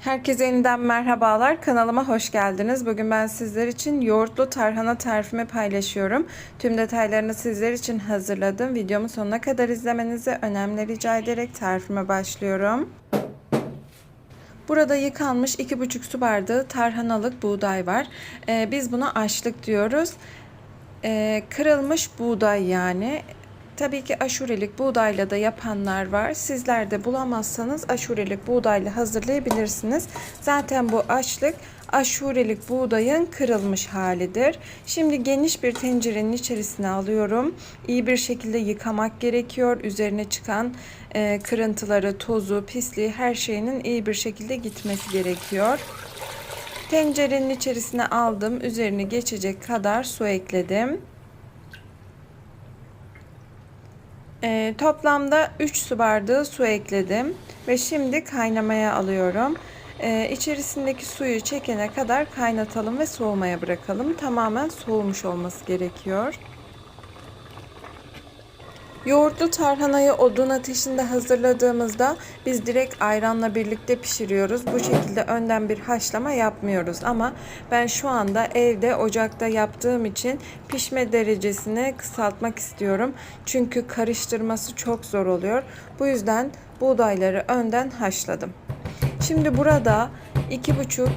Herkese yeniden merhabalar. Kanalıma hoş geldiniz. Bugün ben sizler için yoğurtlu tarhana tarifimi paylaşıyorum. Tüm detaylarını sizler için hazırladım. Videomu sonuna kadar izlemenizi önemli rica ederek tarifime başlıyorum. Burada yıkanmış 2,5 su bardağı tarhanalık buğday var. Ee, biz buna açlık diyoruz. Ee, kırılmış buğday yani. Tabii ki aşurelik buğdayla da yapanlar var. Sizler de bulamazsanız aşurelik buğdayla hazırlayabilirsiniz. Zaten bu açlık aşurelik buğdayın kırılmış halidir. Şimdi geniş bir tencerenin içerisine alıyorum. İyi bir şekilde yıkamak gerekiyor. Üzerine çıkan e, kırıntıları, tozu, pisliği her şeyinin iyi bir şekilde gitmesi gerekiyor. Tencerenin içerisine aldım. Üzerine geçecek kadar su ekledim. E, toplamda 3 su bardağı su ekledim ve şimdi kaynamaya alıyorum. E, içerisindeki suyu çekene kadar kaynatalım ve soğumaya bırakalım. Tamamen soğumuş olması gerekiyor. Yoğurtlu tarhanayı odun ateşinde hazırladığımızda biz direkt ayranla birlikte pişiriyoruz. Bu şekilde önden bir haşlama yapmıyoruz. Ama ben şu anda evde ocakta yaptığım için pişme derecesini kısaltmak istiyorum. Çünkü karıştırması çok zor oluyor. Bu yüzden buğdayları önden haşladım. Şimdi burada 2,5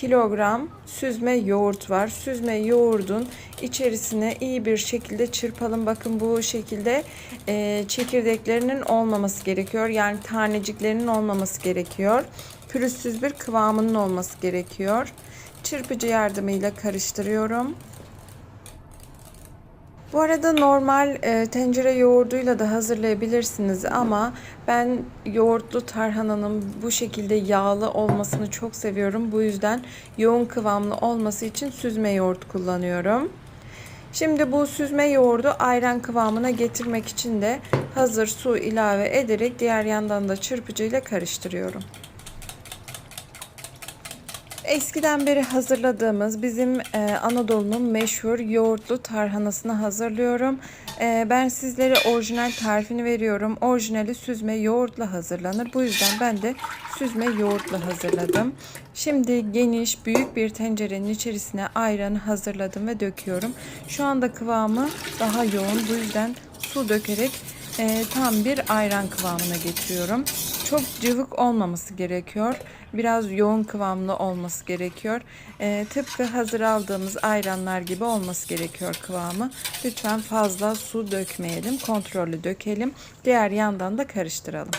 kilogram süzme yoğurt var. Süzme yoğurdun içerisine iyi bir şekilde çırpalım. Bakın bu şekilde e, çekirdeklerinin olmaması gerekiyor. Yani taneciklerinin olmaması gerekiyor. Pürüzsüz bir kıvamının olması gerekiyor. Çırpıcı yardımıyla karıştırıyorum. Bu arada normal e, tencere yoğurduyla da hazırlayabilirsiniz ama ben yoğurtlu tarhananın bu şekilde yağlı olmasını çok seviyorum. Bu yüzden yoğun kıvamlı olması için süzme yoğurt kullanıyorum. Şimdi bu süzme yoğurdu ayran kıvamına getirmek için de hazır su ilave ederek diğer yandan da çırpıcıyla karıştırıyorum. Eskiden beri hazırladığımız bizim e, Anadolu'nun meşhur yoğurtlu tarhanasını hazırlıyorum. E, ben sizlere orijinal tarifini veriyorum. Orijinali süzme yoğurtla hazırlanır. Bu yüzden ben de süzme yoğurtla hazırladım. Şimdi geniş büyük bir tencerenin içerisine ayranı hazırladım ve döküyorum. Şu anda kıvamı daha yoğun. Bu yüzden su dökerek e, tam bir ayran kıvamına getiriyorum. Çok cıvık olmaması gerekiyor. Biraz yoğun kıvamlı olması gerekiyor. E, tıpkı hazır aldığımız ayranlar gibi olması gerekiyor kıvamı. Lütfen fazla su dökmeyelim. Kontrollü dökelim. Diğer yandan da karıştıralım.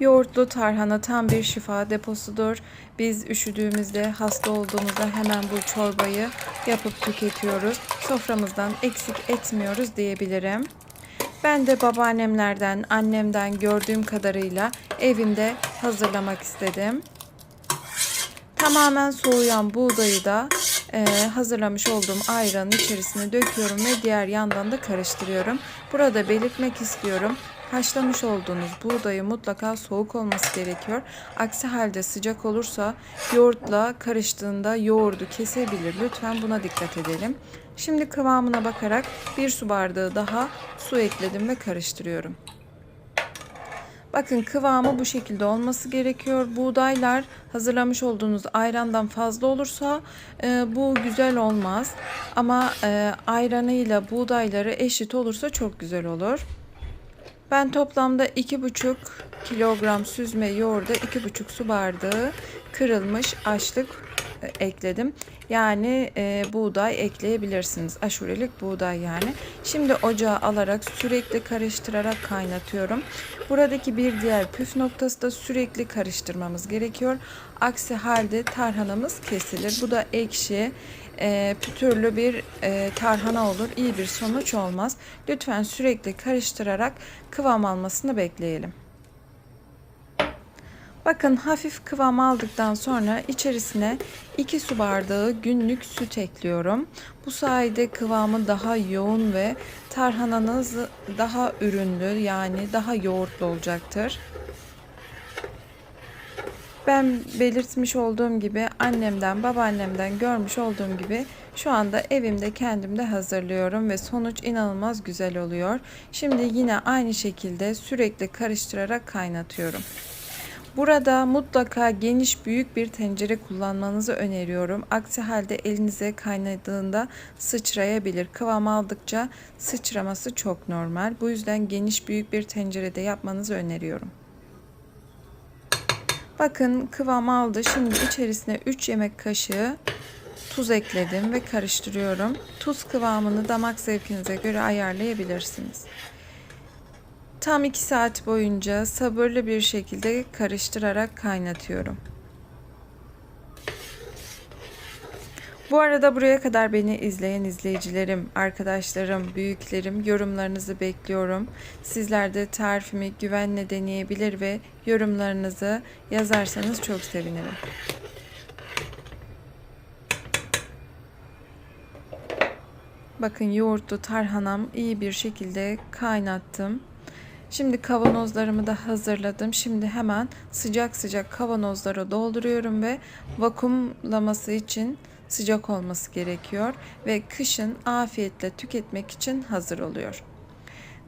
Yoğurtlu tarhana tam bir şifa deposudur. Biz üşüdüğümüzde, hasta olduğumuzda hemen bu çorbayı yapıp tüketiyoruz. Soframızdan eksik etmiyoruz diyebilirim. Ben de babaannemlerden, annemden gördüğüm kadarıyla evimde hazırlamak istedim. Tamamen soğuyan buğdayı da e, hazırlamış olduğum ayranın içerisine döküyorum ve diğer yandan da karıştırıyorum. Burada belirtmek istiyorum. Haşlamış olduğunuz buğdayı mutlaka soğuk olması gerekiyor. Aksi halde sıcak olursa yoğurtla karıştığında yoğurdu kesebilir. Lütfen buna dikkat edelim. Şimdi kıvamına bakarak bir su bardağı daha su ekledim ve karıştırıyorum. Bakın kıvamı bu şekilde olması gerekiyor. Buğdaylar hazırlamış olduğunuz ayrandan fazla olursa e, bu güzel olmaz. Ama e, ayranıyla buğdayları eşit olursa çok güzel olur. Ben toplamda 2,5 kilogram süzme yoğurda 2,5 su bardağı kırılmış açlık ekledim. Yani e, buğday ekleyebilirsiniz. Aşurelik buğday yani. Şimdi ocağa alarak sürekli karıştırarak kaynatıyorum. Buradaki bir diğer püf noktası da sürekli karıştırmamız gerekiyor. Aksi halde tarhanamız kesilir. Bu da ekşi, e, pütürlü bir e, tarhana olur. İyi bir sonuç olmaz. Lütfen sürekli karıştırarak kıvam almasını bekleyelim. Bakın hafif kıvam aldıktan sonra içerisine 2 su bardağı günlük süt ekliyorum. Bu sayede kıvamı daha yoğun ve tarhananız daha ürünlü yani daha yoğurtlu olacaktır. Ben belirtmiş olduğum gibi annemden, babaannemden görmüş olduğum gibi şu anda evimde kendimde hazırlıyorum ve sonuç inanılmaz güzel oluyor. Şimdi yine aynı şekilde sürekli karıştırarak kaynatıyorum. Burada mutlaka geniş büyük bir tencere kullanmanızı öneriyorum. Aksi halde elinize kaynadığında sıçrayabilir. Kıvam aldıkça sıçraması çok normal. Bu yüzden geniş büyük bir tencerede yapmanızı öneriyorum. Bakın kıvam aldı. Şimdi içerisine 3 yemek kaşığı tuz ekledim ve karıştırıyorum. Tuz kıvamını damak zevkinize göre ayarlayabilirsiniz. Tam 2 saat boyunca sabırlı bir şekilde karıştırarak kaynatıyorum. Bu arada buraya kadar beni izleyen izleyicilerim, arkadaşlarım, büyüklerim yorumlarınızı bekliyorum. Sizler de tarifimi güvenle deneyebilir ve yorumlarınızı yazarsanız çok sevinirim. Bakın yoğurtlu tarhanam iyi bir şekilde kaynattım. Şimdi kavanozlarımı da hazırladım. Şimdi hemen sıcak sıcak kavanozlara dolduruyorum ve vakumlaması için sıcak olması gerekiyor ve kışın afiyetle tüketmek için hazır oluyor.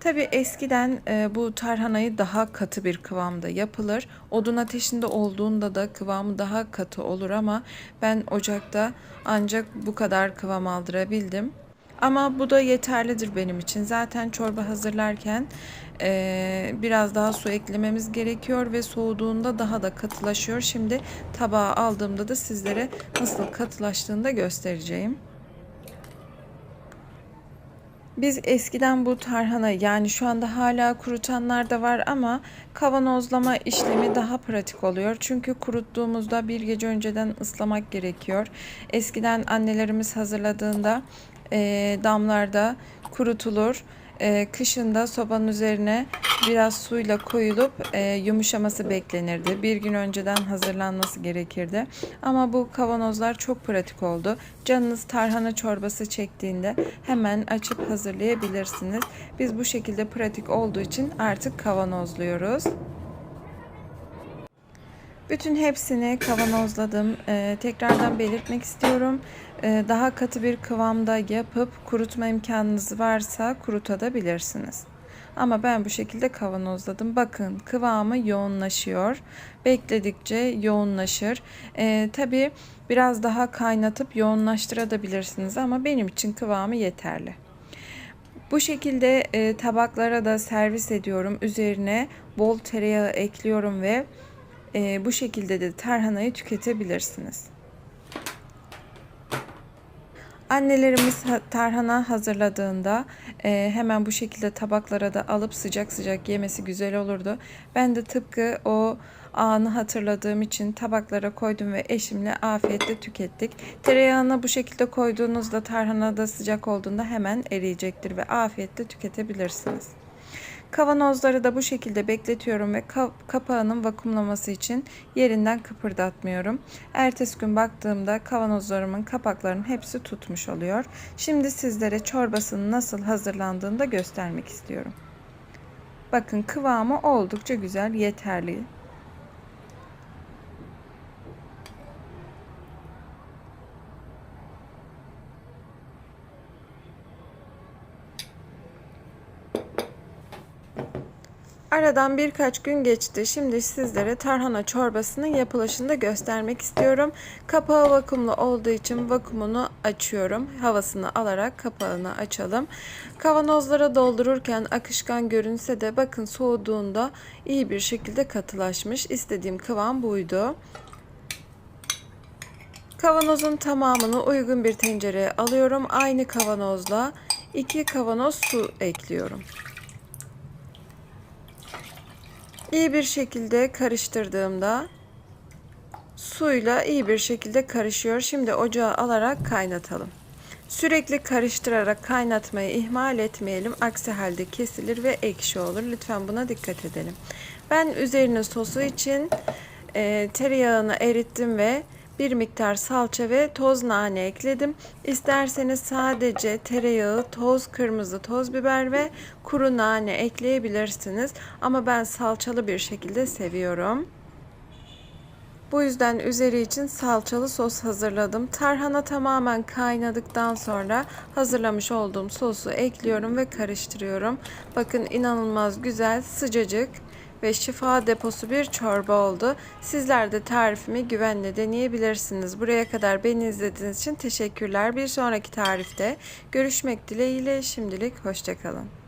Tabi eskiden e, bu tarhanayı daha katı bir kıvamda yapılır. Odun ateşinde olduğunda da kıvamı daha katı olur ama ben ocakta ancak bu kadar kıvam aldırabildim. Ama bu da yeterlidir benim için. Zaten çorba hazırlarken e, biraz daha su eklememiz gerekiyor ve soğuduğunda daha da katılaşıyor. Şimdi tabağa aldığımda da sizlere nasıl katılaştığını da göstereceğim. Biz eskiden bu tarhana yani şu anda hala kurutanlar da var ama kavanozlama işlemi daha pratik oluyor. Çünkü kuruttuğumuzda bir gece önceden ıslamak gerekiyor. Eskiden annelerimiz hazırladığında e, damlarda kurutulur. E, kışında sobanın üzerine biraz suyla koyulup e, yumuşaması beklenirdi. Bir gün önceden hazırlanması gerekirdi. Ama bu kavanozlar çok pratik oldu. Canınız tarhana çorbası çektiğinde hemen açıp hazırlayabilirsiniz. Biz bu şekilde pratik olduğu için artık kavanozluyoruz. Bütün hepsini kavanozladım. Ee, tekrardan belirtmek istiyorum. Ee, daha katı bir kıvamda yapıp kurutma imkanınız varsa kurutabilirsiniz. Ama ben bu şekilde kavanozladım. Bakın kıvamı yoğunlaşıyor. Bekledikçe yoğunlaşır. Ee, Tabi biraz daha kaynatıp yoğunlaştırabilirsiniz ama benim için kıvamı yeterli. Bu şekilde e, tabaklara da servis ediyorum. Üzerine bol tereyağı ekliyorum ve e, bu şekilde de tarhanayı tüketebilirsiniz. Annelerimiz tarhana hazırladığında e, hemen bu şekilde tabaklara da alıp sıcak sıcak yemesi güzel olurdu. Ben de tıpkı o anı hatırladığım için tabaklara koydum ve eşimle afiyetle tükettik. Tereyağını bu şekilde koyduğunuzda tarhana da sıcak olduğunda hemen eriyecektir ve afiyetle tüketebilirsiniz. Kavanozları da bu şekilde bekletiyorum ve kapağının vakumlaması için yerinden kıpırdatmıyorum. Ertesi gün baktığımda kavanozlarımın kapaklarının hepsi tutmuş oluyor. Şimdi sizlere çorbasının nasıl hazırlandığını da göstermek istiyorum. Bakın kıvamı oldukça güzel, yeterli. Aradan birkaç gün geçti. Şimdi sizlere tarhana çorbasının yapılışını da göstermek istiyorum. Kapağı vakumlu olduğu için vakumunu açıyorum. Havasını alarak kapağını açalım. Kavanozlara doldururken akışkan görünse de bakın soğuduğunda iyi bir şekilde katılaşmış. İstediğim kıvam buydu. Kavanozun tamamını uygun bir tencereye alıyorum. Aynı kavanozla 2 kavanoz su ekliyorum. İyi bir şekilde karıştırdığımda suyla iyi bir şekilde karışıyor. Şimdi ocağa alarak kaynatalım. Sürekli karıştırarak kaynatmayı ihmal etmeyelim. Aksi halde kesilir ve ekşi olur. Lütfen buna dikkat edelim. Ben üzerine sosu için e, tereyağını erittim ve bir miktar salça ve toz nane ekledim. İsterseniz sadece tereyağı, toz kırmızı toz biber ve kuru nane ekleyebilirsiniz. Ama ben salçalı bir şekilde seviyorum. Bu yüzden üzeri için salçalı sos hazırladım. Tarhana tamamen kaynadıktan sonra hazırlamış olduğum sosu ekliyorum ve karıştırıyorum. Bakın inanılmaz güzel, sıcacık ve şifa deposu bir çorba oldu. Sizler de tarifimi güvenle deneyebilirsiniz. Buraya kadar beni izlediğiniz için teşekkürler. Bir sonraki tarifte görüşmek dileğiyle şimdilik hoşçakalın.